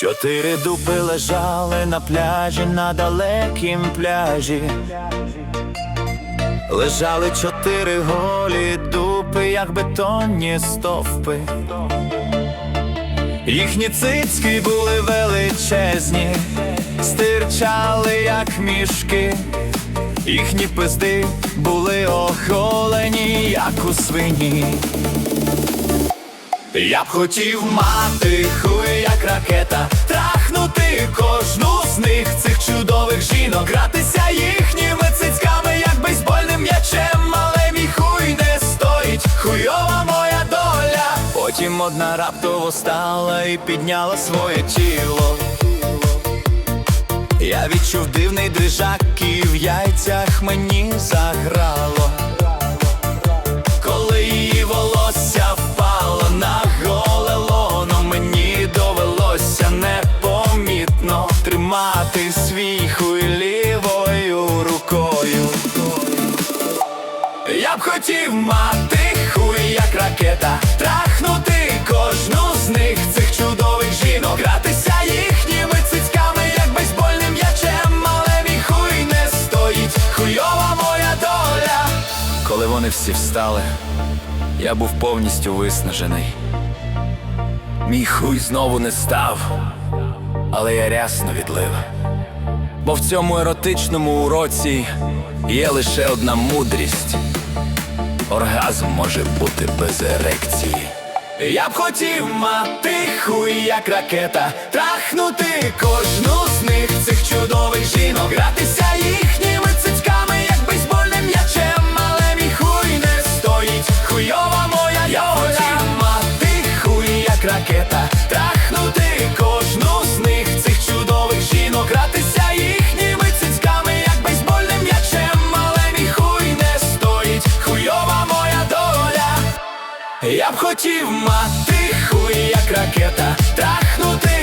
Чотири дупи лежали на пляжі, на далекім пляжі. Лежали чотири голі дупи, як бетонні стовпи. Їхні цицьки були величезні, стирчали, як мішки. Їхні пизди були оголені, як у свині. Я б хотів мати хуй, як ракета, трахнути кожну з них цих чудових жінок, гратися їхніми цицьками, як бейсбольним м'ячем, але мій хуй не стоїть, хуйова моя доля. Потім одна раптово стала і підняла своє тіло. Я відчув дивний дрижак, і в яйцях мені заграло. Тримати свій хуй лівою рукою. Я б хотів мати хуй, як ракета, трахнути кожну з них цих чудових жінок, гратися їхніми цицьками, як бейсбольним м'ячем, але мій хуй не стоїть, хуйова моя доля. Коли вони всі встали, я був повністю виснажений. Мій хуй знову не став, але я рясно відлив. Бо в цьому еротичному уроці є лише одна мудрість. Оргазм може бути без ерекції. Я б хотів мати хуй, як ракета, трахнути кожну з них цих чудових жінок, Я б хотів мати хуй, як ракета, трахнути.